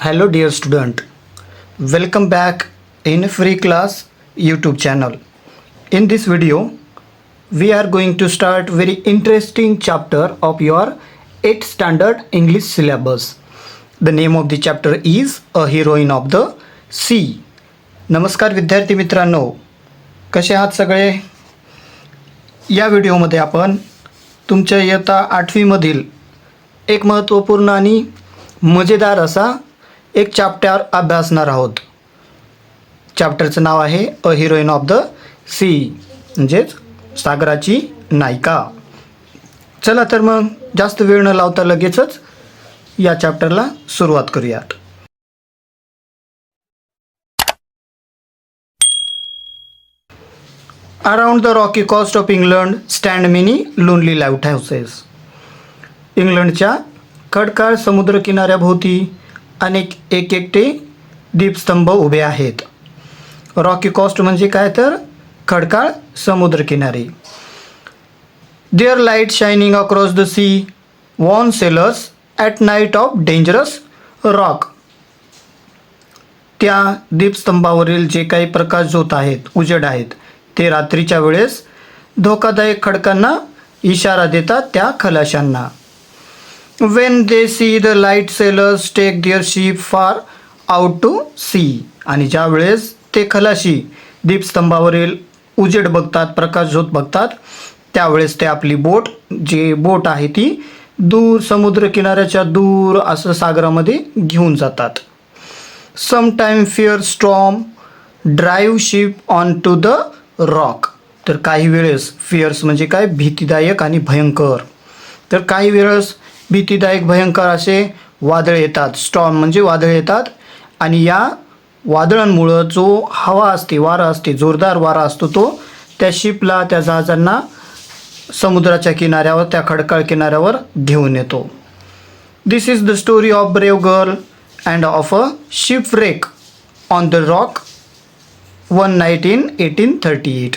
Hello dear student welcome back in free class YouTube channel in this video we are going to start very interesting chapter of your eight standard English syllabus the name of the chapter is a heroine of the sea नमस्कार विद्यार्थी मित्रां no कसे आहात सगळे? या व्हिडिओमध्ये आपण तुमच्या येता आठवीमधील एक महत्त्वपूर्ण आणि मजेदार असा एक चॅप्टर अभ्यासणार आहोत. चॅप्टरचं नाव आहे a heroine of the sea म्हणजेच सागराची नायिका. चला तर मग जास्त वेळ न लावता लगेचच या चॅप्टरला सुरुवात करूयात. Around the rocky coast of England stand many lonely lighthouses इंग्लंडच्या खडकाळ समुद्रकिनाऱ्याभोवती अनेक एक एकटे दीपस्तंभ उभे आहेत. रॉकी कॉस्ट म्हणजे काय तर? खडकाळ समुद्रकिनारी their light shining across the sea warn sailors at night of dangerous rock त्या दीपस्तंभावरील जे काही प्रकाश होत आहेत उजेड आहेत ते रात्रीच्या वेळेस धोकादायक खडकांना इशारा देतात त्या खलाशांना. When they see the light sailors take their ship far out to sea आणि ज्या वेळेस ते खलाशी दीपस्तंभावरील उजेड बघतात प्रकाश झोत बघतात त्यावेळेस ते आपली बोट जी बोट आहे ती दूर समुद्र किनाऱ्याच्या दूर असं सागरामध्ये घेऊन जातात. Sometime fear storm drive ship on to the rock तर काही वेळेस फिअर्स म्हणजे काय? भीतीदायक आणि भयंकर. तर काही वेळेस भीतीदायक भयंकर असे वादळ येतात. स्टॉम म्हणजे वादळ येतात. आणि या वादळांमुळं जो हवा असते वारा असते जोरदार वारा असतो तो त्या शिपला त्या जहाजांना समुद्राच्या किनाऱ्यावर त्या खडकाळ किनाऱ्यावर घेऊन येतो. This is the story of brave girl and of a shipwreck on the rock one night in eighteen thirty eight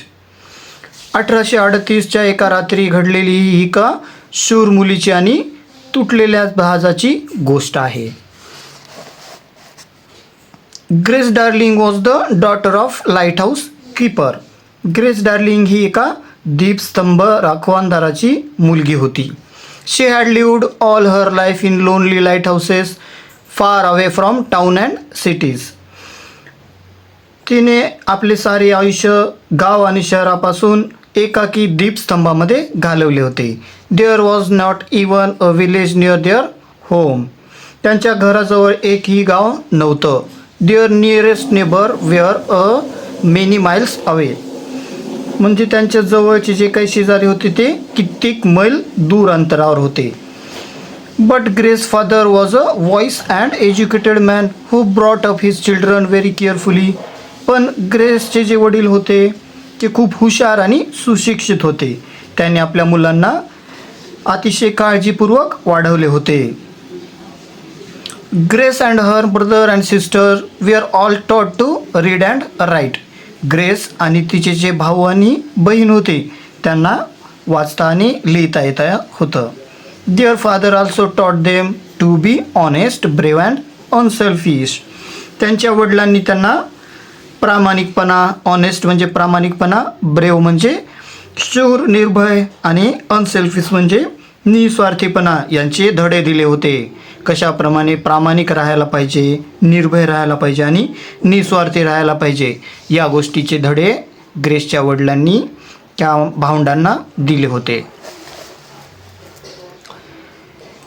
अठराशे अडतीसच्या एका रात्री घडलेली ही का शूर मुलीची आणि तुटलेल्या जहाजाची गोष्ट आहे. Grace Darling was the daughter of lighthouse keeper. Grace Darling ही एका दीपस्तंभ राखवानदाराची मुलगी होती. She had lived all her life in lonely lighthouses far away from town and cities तिने आपले सारे आयुष्य गाव आणि शहरापासून एकाकी दीपस्तंभामध्ये घालवले होते. There was not even a village near their home त्यांच्या घराजवळ एकही गाव नव्हतं. Their nearest neighbour were a many miles away म्हणजे त्यांच्या जवळचे जे काही शेजारी होते ते कित्येक मैल दूर अंतरावर होते. But Grace father was a wise and educated man who brought up his children very carefully पण ग्रेसचे जे वडील होते ते खूप हुशार आणि सुशिक्षित होते. त्यांनी आपल्या मुलांना अतिशय काळजीपूर्वक वाढवले होते. Grace and her brother and sister we are all taught to read and write. Grace आणि तिचे जे भाऊ आणि बहीण होते त्यांना वाचता आणि लिहिता येता होतं. Their father also taught them to be honest brave and unselfish त्यांच्या वडिलांनी त्यांना प्रामाणिकपणा ऑनेस्ट म्हणजे प्रामाणिकपणा ब्रेव म्हणजे शूर निर्भय आणि अनसेल्फिश म्हणजे निस्वार्थीपणा यांचे धडे दिले होते. कशाप्रमाणे प्रामाणिक राहायला पाहिजे निर्भय राहायला पाहिजे आणि निस्वार्थी राहायला पाहिजे या गोष्टीचे धडे ग्रेसच्या वडिलांनी त्या भावंडांना दिले होते.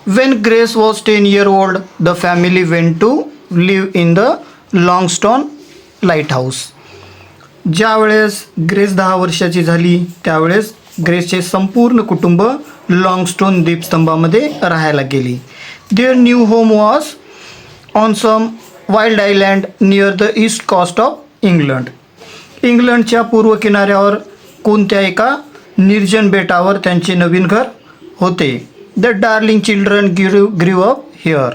When Grace was ten year old the family went to live in the Longstone lighthouse ज्यावेळेस ग्रेस दहा वर्षाची झाली त्यावेळेस ग्रेसचे संपूर्ण कुटुंब लॉंगस्टोन द्वीपस्तंभामध्ये राहायला गेली. Their new home was on some wild island near the east coast of England इंग्लंडच्या पूर्व किनाऱ्यावर कोणत्या एका निर्जन बेटावर त्यांचे नवीन घर होते? The Darling children grew grew up here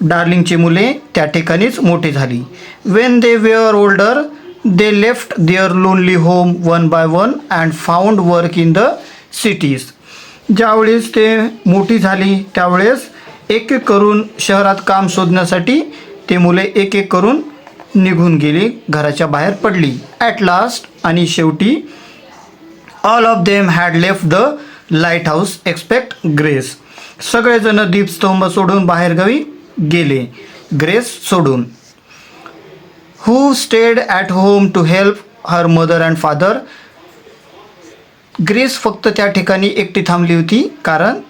डार्लिंगची मुले त्या ठिकाणीच मोठी झाली. When they were older they left their lonely home one by one and found work in the cities ज्यावेळेस ते मोठी झाली त्यावेळेस एक एक करून शहरात काम शोधण्यासाठी ते मुले एक एक करून निघून गेली घराच्या बाहेर पडली. ॲट लास्ट आणि शेवटी all of them had left the lighthouse except Grace सगळेजण दीपस्तंभ सोडून बाहेरगावी गेले. ग्रेस सोडून. Who stayed at home to help her mother and father Grace फक्त त्या ठिकाणी एकटी थांबली होती कारण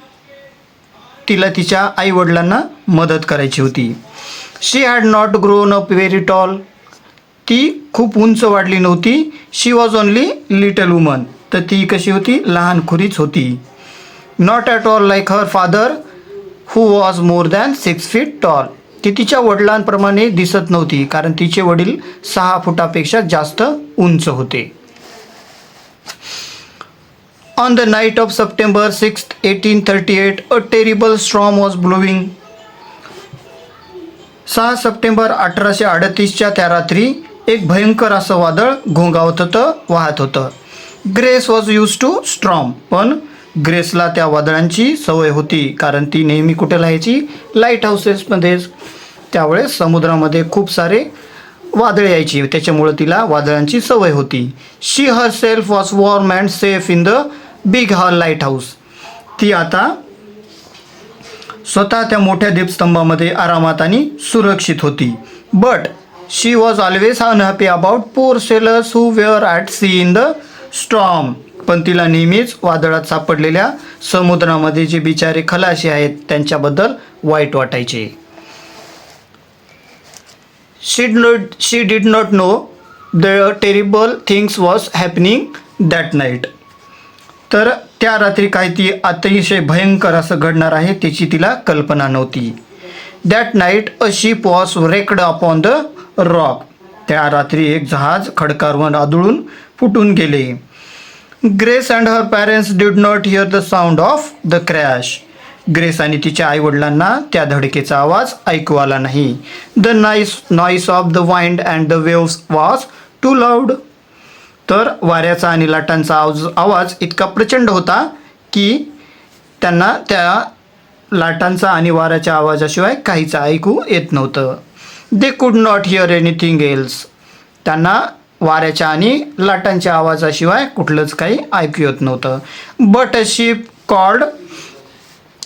तिला तिच्या आईवडिलांना मदत करायची होती. She had not grown up very tall ती खूप उंच वाढली नव्हती. She was only little woman तर ती कशी होती? लहान खुरीच होती. Not at all like her father who was more than six feet tall ती तिच्या वडिलांप्रमाणे दिसत नव्हती कारण तिचे वडील सहा फुटापेक्षा जास्त उंच होते. On the night of September six eighteen thirty eight a terrible storm was blowing सहा सप्टेंबर अठराशे अडतीसच्या त्या रात्री एक भयंकर असं वादळ घोंगावत होतं वाहत होतं. Grace was used to storm पण ग्रेसला त्या वादळांची सवय होती कारण ती नेहमी कुठे राहायची? लाइट हाऊसेसमध्येच त्यावेळेस समुद्रामध्ये खूप सारे वादळे यायची. त्याच्यामुळं तिला वादळांची सवय होती. She herself was warm and safe in the big hall lighthouse ती आता स्वतः त्या मोठ्या दीपस्तंभामध्ये आरामात आणि सुरक्षित होती. But she was always unhappy about poor sailors who were at sea in the storm पण तिला नेहमीच वादळात सापडलेल्या समुद्रामध्ये जे बिचारे खलाशी आहेत त्यांच्याबद्दल वाईट वाटायचे. She not she did not know the terrible things was happening that night तर त्या रात्री काही ती अतिशय भयंकर असं घडणार आहे त्याची तिला कल्पना नव्हती. That night a ship was wrecked upon the rock त्या रात्री एक जहाज खडकारवर आदळून फुटून गेले. Grace and her parents did not hear the sound of the crash. Grace आणि तिच्या आईवडिलांना त्या धडकेचा आवाज ऐकू आला नाही. The nice noise of the wind and the waves was too loud. तर वाऱ्याचा आणि लाटांचा आवाज आवाज इतका प्रचंड होता की त्यांना त्या लाटांचा आणि वाऱ्याच्या आवाजाशिवाय काहीच ऐकू येत नव्हतं. They could not here anything else त्यांना वाऱ्याच्या आणि लाटांच्या आवाजाशिवाय कुठलंच काही ऐकू येत नव्हतं. But a ship called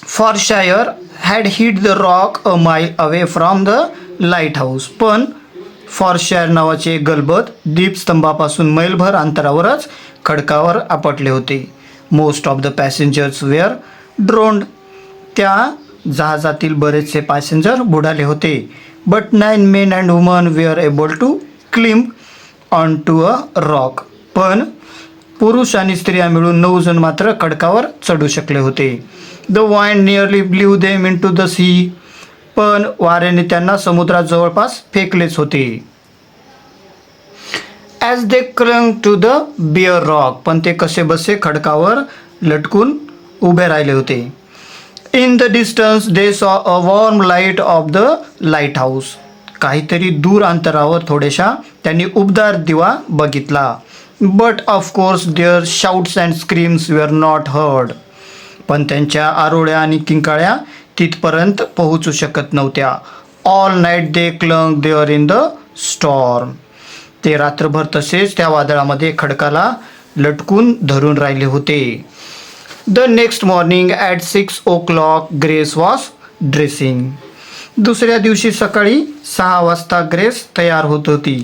Forfarshire had hit the rock a mile away from the lighthouse पण फॉरशायर नावाचे गलबत दीपस्तंभापासून मैलभर अंतरावरच खडकावर आपटले होते. Most of the passengers were drowned त्या जहाजातील बरेचसे पॅसेंजर बुडाले होते. But nine men and women were able to climb on to a rock पण पुरुष आणि स्त्रिया मिळून नऊ जण मात्र खडकावर चढू शकले होते. The wind nearly blew them into the sea पण वाऱ्याने त्यांना समुद्रात जवळपास फेकलेच होते. As they clung to the bare rock पण ते कसे बसे खडकावर लटकून उभे राहिले होते. In the distance they saw a warm light of the lighthouse काहीतरी दूर अंतरावर थोड्याशा त्यांनी उबदार दिवा बघितला. But of course their shouts and screams were not heard पण त्यांच्या आरोळ्या आणि किंकाळ्या तिथपर्यंत पोहोचू शकत नव्हत्या. All night they clung there in the storm ते रात्रभर तसेच त्या वादळामध्ये खडकाला लटकून धरून राहिले होते. The next morning at six o'clock Grace was dressing दुसऱ्या दिवशी सकाळी सहा वाजता ग्रेस तयार होत होती.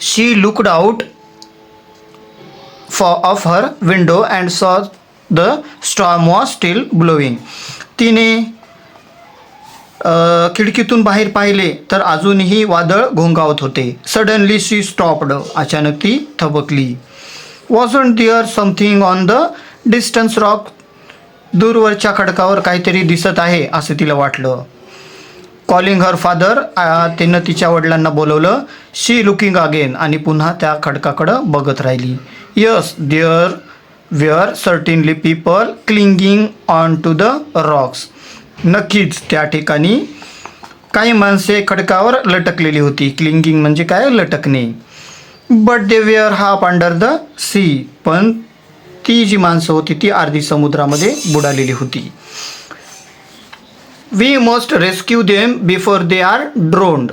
She looked out for of her window and saw the storm was still blowing तिने खिडकीतून बाहेर पाहिले तर अजूनही वादळ घोंगावत होते. सडनली शी स्टॉप्ड अचानक ती थबकली. Wasn't there something on the distance rock दूरवरच्या खडकावर काहीतरी दिसत आहे असं तिला वाटलं. कॉलिंग हर फादर तिनं तिच्या वडिलांना बोलवलं शी लुकिंग अगेन आणि पुन्हा त्या खडकाकडं बघत राहिली. Yes there were certainly people clinging on to the rocks. नक्कीच त्या ठिकाणी काही माणसे खडकावर लटकलेली होती. क्लिंगिंग म्हणजे काय? लटकणे. But they were half under the sea पण ती जी माणसं होती ती अर्धी समुद्रामध्ये बुडालेली होती. We must rescue them before they are drowned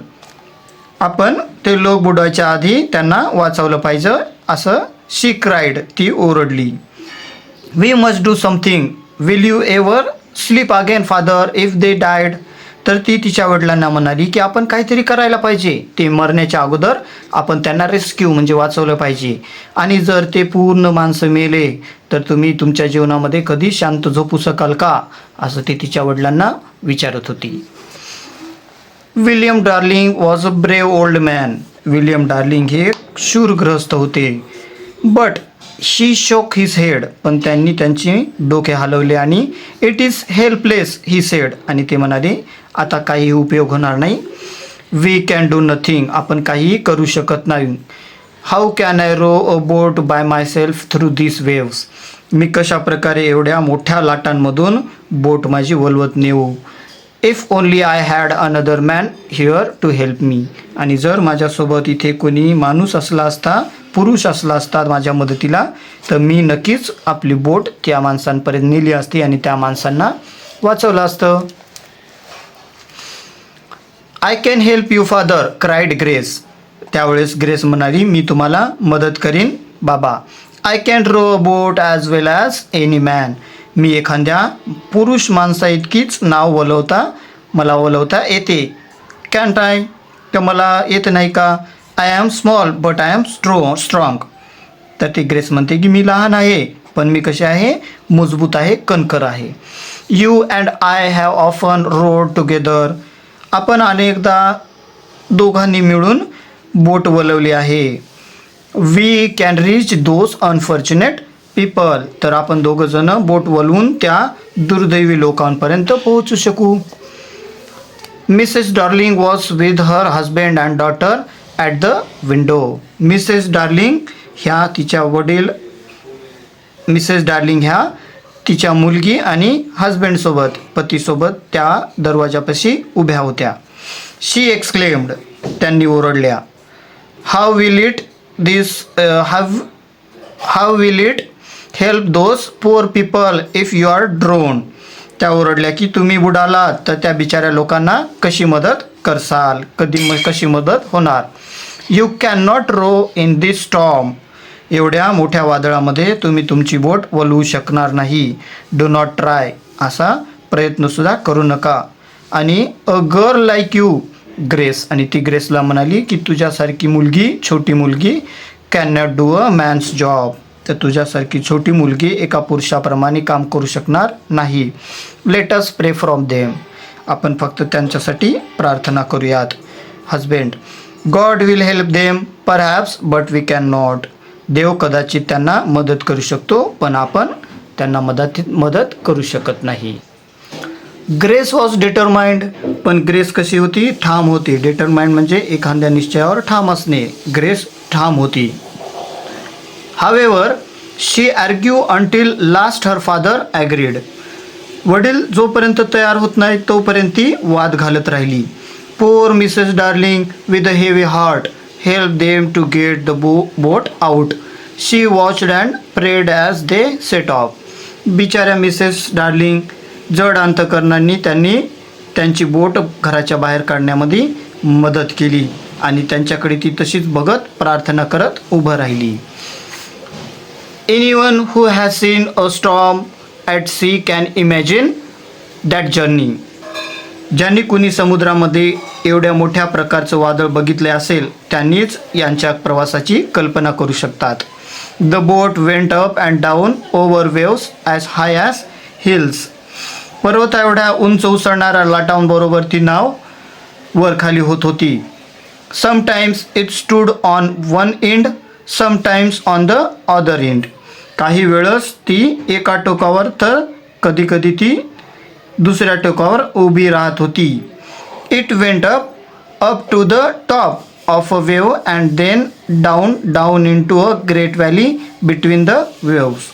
आपण ते लोक बुडवायच्या आधी त्यांना वाचवलं पाहिजे असं शी क्राईड ती ओरडली. We must do something will you ever sleep again father if they died तर ती तिच्या वडिलांना म्हणाली की आपण काहीतरी करायला पाहिजे. ते मरण्याच्या अगोदर आपण त्यांना रेस्क्यू म्हणजे वाचवलं पाहिजे. आणि जर ते पूर्ण माणसं मेले तर तुम्ही तुमच्या जीवनामध्ये कधी शांत झोपू शकाल का? असं ते तिच्या वडिलांना विचारत होती. William Darling was a brave old man. William Darling हे शूरग्रस्त होते. बट शी शोक हिज हेड पण त्यांनी त्यांचे डोके हलवले आणि it is helpless he said आणि ते म्हणाले आता काही उपयोग होणार नाही. वी कॅन डू नथिंग आपण काहीही करू शकत नाही. How can I row a boat by myself through this waves मी कशा प्रकारे एवढ्या मोठ्या लाटांमधून बोट माझी वलवत नेऊ? If only I had another man here to help me आणि जर माझ्यासोबत इथे कोणी माणूस असला असता पुरुष असला असता माझ्या मदतीला तर मी नक्कीच आपली बोट त्या माणसांपर्यंत नेली असती आणि त्या माणसांना वाचवलं असतं. I can help you father cried Grace त्यावेळेस ग्रेस म्हणाली मी तुम्हाला मदत करीन बाबा. I can row a boat as well as any man मी एखाद्या पुरुष माणसा इतकीच नाव वलवता मला वलवता येते. कॅन्ट आय तर मला येत नाही का? I am small but I am strong strong तर ती ग्रेस म्हणते की मी लहान आहे पण मी कसे आहे? मजबूत आहे कणकर आहे. You and I have often rowed together आपण अनेकदा दोघांनी मिळून बोट वलवली आहे. We can reach those unfortunate people तर आपण दोघंजणं बोट वलवून त्या दुर्दैवी लोकांपर्यंत पोहोचू शकू. Mrs Darling was with her husband and daughter at the window Mrs Darling ह्या तिच्या वडील मिसेस डार्लिंग ह्या तिच्या मुलगी आणि हजबंडसोबत पतीसोबत त्या दरवाजापाशी उभ्या होत्या. शी एक्सक्लेम्ड त्यांनी ओरडल्या. How will it this how how will it help those poor people if you are drown त्या ओरडल्या की तुम्ही बुडालात तर त्या बिचाऱ्या लोकांना कशी मदत करसाल? कधी म कशी मदत होणार? You can not row in this storm एवढ्या मोठ्या वादळामध्ये तुम्ही तुमची बोट वलवू शकणार नाही. डो नॉट ट्राय असा प्रयत्नसुद्धा करू नका. आणि a girl like you Grace आणि ती ग्रेसला म्हणाली की तुझ्यासारखी मुलगी छोटी मुलगी can not do a man's job तर तुझ्यासारखी छोटी मुलगी एका पुरुषाप्रमाणे काम करू शकणार नाही. लेटस प्रे फ्रॉम देम आपण फक्त त्यांच्यासाठी प्रार्थना करूयात. Husband God will help them perhaps but we can not देव कदाचित त्यांना मदत करू शकतो पण आपण त्यांना मदतीत मदत करू शकत नाही. ग्रेस वॉज डिटरमाइंड पण ग्रेस कशी होती? ठाम होती. डिटरमाइंड म्हणजे एखाद्या निश्चयावर ठाम असणे. ग्रेस ठाम होती. However she argue until last her father agreed वडील जोपर्यंत तयार होत नाही तोपर्यंत ती वाद घालत राहिली. Poor Mrs Darling with a heavy heart help them to get the bo boat out she watched and prayed as they set off बिचाऱ्या मिसेस डार्लिंग जड अंतकरणांनी त्यांनी त्यांची बोट घराच्या बाहेर काढण्यामध्ये मदत केली आणि त्यांच्याकडे ती तशीच बघत प्रार्थना करत उभं राहिली. Anyone who has seen a storm at sea can imagine that journey ज्यांनी कुणी समुद्रामध्ये एवढ्या मोठ्या प्रकारचं वादळ बघितले असेल त्यांनीच यांच्या प्रवासाची कल्पना करू शकतात. The boat went up and down over waves as high as hills पर्वत एवढ्या उंच उसळणाऱ्या लाटांबरोबर ती नाव वर खाली होत होती. Sometimes it stood on one end sometimes on the other end काही वेळस ती एका टोकावर तर कधी कधी ती दुसऱ्या टोकावर उभी राहत होती. It went up up to the top of a wave and then down down into a great valley between the waves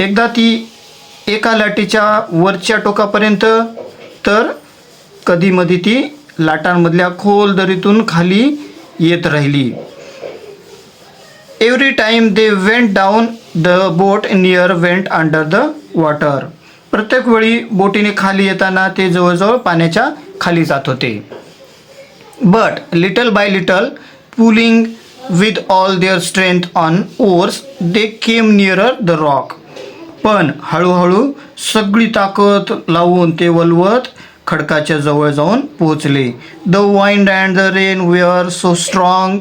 एकदा ती एका लाटेच्या वरच्या टोकापर्यंत तर कधीमधी ती लाटांमधल्या खोल दरीतून खाली येत राहिली. Every time they went down the boat near went under the water प्रत्येक वेळी बोटीने खाली येताना ते जवळजवळ पाण्याच्या खाली जात होते. But little by little pulling with all their strength on oars they came nearer the rock पण हळूहळू सगळी ताकद लावून ते वलवत खडकाच्या जवळ जाऊन पोहोचले. The wind and the rain were so strong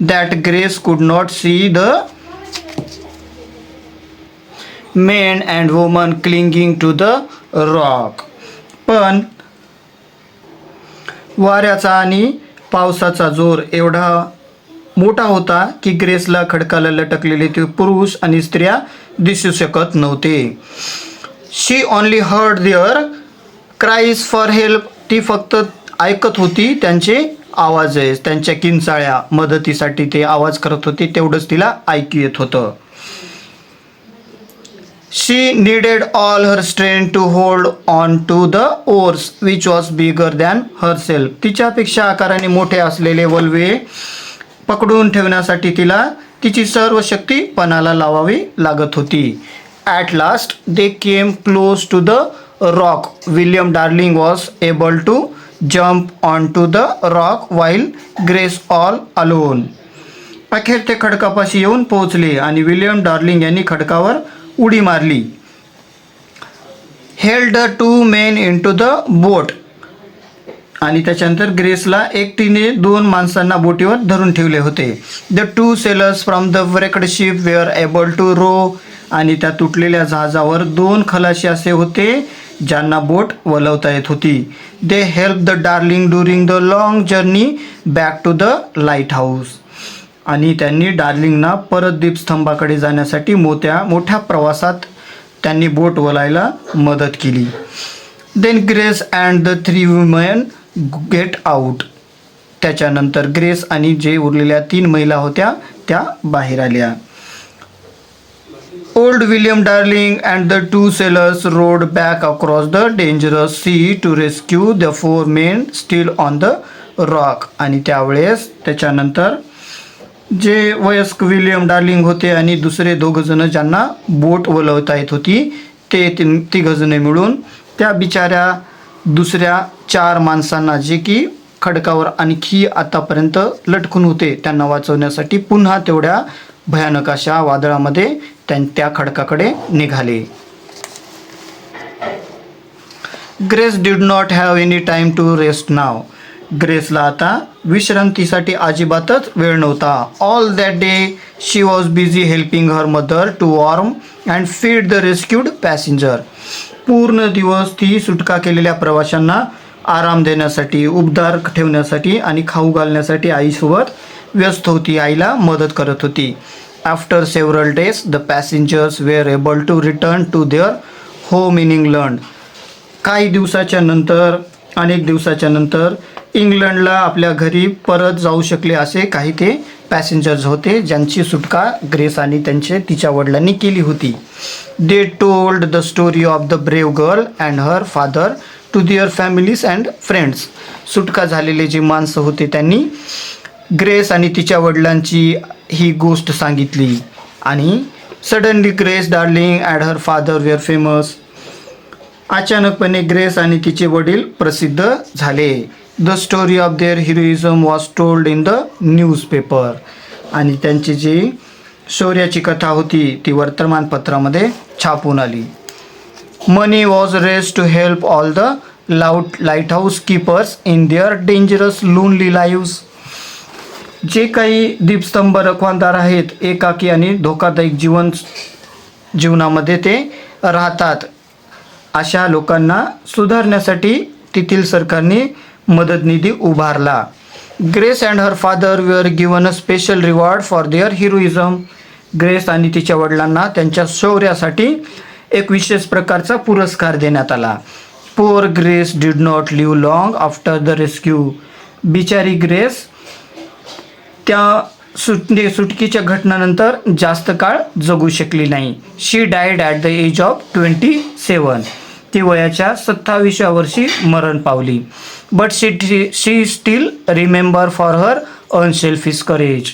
that Grace could not see the men and woman clinging to the rock पण वाऱ्याचा आणि पावसाचा जोर एवढा मोठा होता की ग्रेसला खडकाला लटकलेले ते पुरुष आणि स्त्रिया दिसू शकत नव्हते. She only heard their cries for help ती फक्त ऐकत होती त्यांचे आवाज आहे त्यांच्या किंचाळ्या मदतीसाठी ते आवाज करत होते तेवढंच तिला ऐकू येत होतं. शी needed all her strength to hold on to the oars which was bigger than herself. तिच्यापेक्षा आकाराने मोठे असलेले वल्वे पकडून ठेवण्यासाठी तिला तिची सर्व शक्ती पणाला लावावी लागत होती. At last they came close to the rock William Darling was able to jump on to the rock while Grace all alone अखेर ते खडकापाशी येऊन पोहोचले आणि विलियम डार्लिंग यांनी खडकावर उडी मारली. Held the two men into the boat आणि त्याच्यानंतर ग्रेसला एकटीने दोन माणसांना बोटीवर धरून ठेवले होते. The two sailors from the broken ship were able to row आणि त्या तुटलेल्या जहाजावर दोन खलाशी असे होते ज्यांना बोट वलवता येत होती. They help the Darling during the long journey back to the lighthouse आणि त्यांनी डार्लिंगना परत दीपस्तंभाकडे जाण्यासाठी मोठ्या मोठ्या प्रवासात त्यांनी बोट वलायला मदत केली. Then Grace and the three women get out त्याच्यानंतर ग्रेस आणि जे उरलेल्या तीन महिला होत्या त्या बाहेर आल्या. Old William Darling and the two sailors rowed back across the dangerous sea to rescue the four men still on the rock आणि त्यावेळेस त्याच्यानंतर जे वयस्क विलियम डार्लिंग होते आणि दुसरे दोघंजणं ज्यांना बोट वलवता येत होती ते तीन तिघंजणे मिळून त्या बिचाऱ्या दुसऱ्या चार माणसांना जे की खडकावर आणखी आतापर्यंत लटकून होते त्यांना वाचवण्यासाठी पुन्हा तेवढ्या भयानक अशा वादळामध्ये त्यां त्या खडकाकडे निघाले. Grace did not have any time to rest now ग्रेसला आता विश्रांतीसाठी अजिबातच वेळ नव्हता. All that day she was busy helping her mother to warm and feed the rescued passenger पूर्ण दिवस ती सुटका केलेल्या प्रवाशांना आराम देण्यासाठी उबदार ठेवण्यासाठी आणि खाऊ घालण्यासाठी आईसोबत व्यस्त होती आईला मदत करत होती. After several days the passengers were able to return to their home in England काही दिवसाच्या नंतर अनेक दिवसाच्या नंतर इंग्लंडला आपल्या घरी परत जाऊ शकले असे काही ते पॅसेंजर्स होते ज्यांची सुटका ग्रेस आणि त्यांचे तिच्या वडिलांनी केली होती. They told the story of the brave girl and her father to their families and friends सुटका झालेले जे माणसं होते त्यांनी ग्रेस आणि तिच्या वडिलांची ही गोष्ट सांगितली. आणि suddenly Grace Darling and her father were famous अचानकपणे ग्रेस आणि तिचे वडील प्रसिद्ध झाले. The story of their heroism was told in the newspaper आणि त्यांची जी शौर्याची कथा होती ती वर्तमानपत्रामध्ये छापून आली. Money was raised to help all the lout lighthouse keepers in their dangerous lonely lives जे काही दीपस्तंभ रखवानदार आहेत एकाकी आणि धोकादायक जीवन जीवनामध्ये ते राहतात. अशा लोकांना सुधारण्यासाठी तेथील सरकारने मदत निधी उभारला. Grace and her father were given a special reward for their heroism Grace आणि तिच्या वडिलांना त्यांच्या शौर्यासाठी एक विशेष प्रकारचा पुरस्कार देण्यात आला. Poor Grace did not live long after the rescue बिचारी ग्रेस त्या सुटणे सुटकीच्या घटनानंतर जास्त काळ जगू शकली नाही. She died at the age of twenty seven ती वयाच्या सत्तावीसव्या वर्षी मरण पावली. But she she still remember for her unselfish courage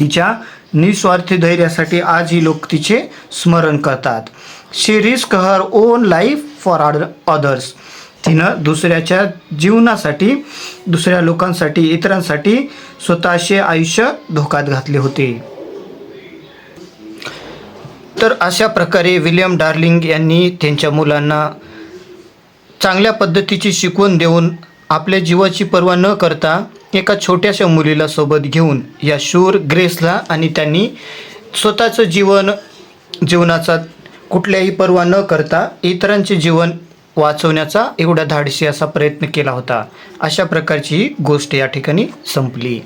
तिच्या निस्वार्थी धैर्यासाठी आज ही लोक तिचे स्मरण करतात. She risk her own life for others तिनं दुसऱ्याच्या जीवनासाठी दुसऱ्या लोकांसाठी इतरांसाठी स्वतःचे आयुष्य धोक्यात घातले होते. तर अशा प्रकारे विलियम डार्लिंग यांनी त्यांच्या मुलांना चांगल्या पद्धतीची शिकवण देऊन आपल्या जीवाची पर्वा न करता एका छोट्याशा मुलीला सोबत घेऊन या शूर ग्रेसला आणि त्यांनी स्वतःचं जीवन जीवनाचा कुठल्याही पर्वा न करता इतरांचे जीवन वाचवण्याचा एवढा धाडशी असा प्रयत्न केला होता. अशा प्रकारची ही गोष्ट या ठिकाणी संपली.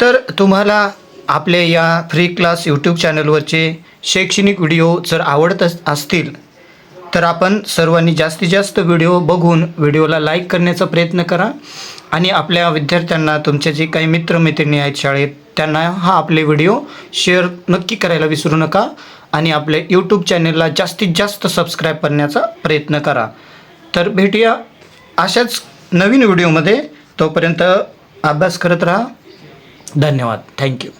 तर तुम्हाला आपल्या या फ्री क्लास यूट्यूब चॅनलवरचे शैक्षणिक व्हिडिओ जर आवडत अस- असतील तर आपण सर्वांनी जास्तीत जास्त व्हिडिओ बघून व्हिडिओला लाईक करण्याचा प्रयत्न करा. आणि आपल्या विद्यार्थ्यांना तुमचे जे काही मित्रमैत्रिणी आहेत शाळेत त्यांना हा आपले व्हिडिओ शेअर नक्की करायला विसरू नका. आणि आपल्या यूट्यूब चॅनलला जास्तीत जास्त सबस्क्राईब करण्याचा प्रयत्न करा. तर भेटूया अशाच नवीन व्हिडिओमध्ये तोपर्यंत अभ्यास करत राहा. धन्यवाद. थँक्यू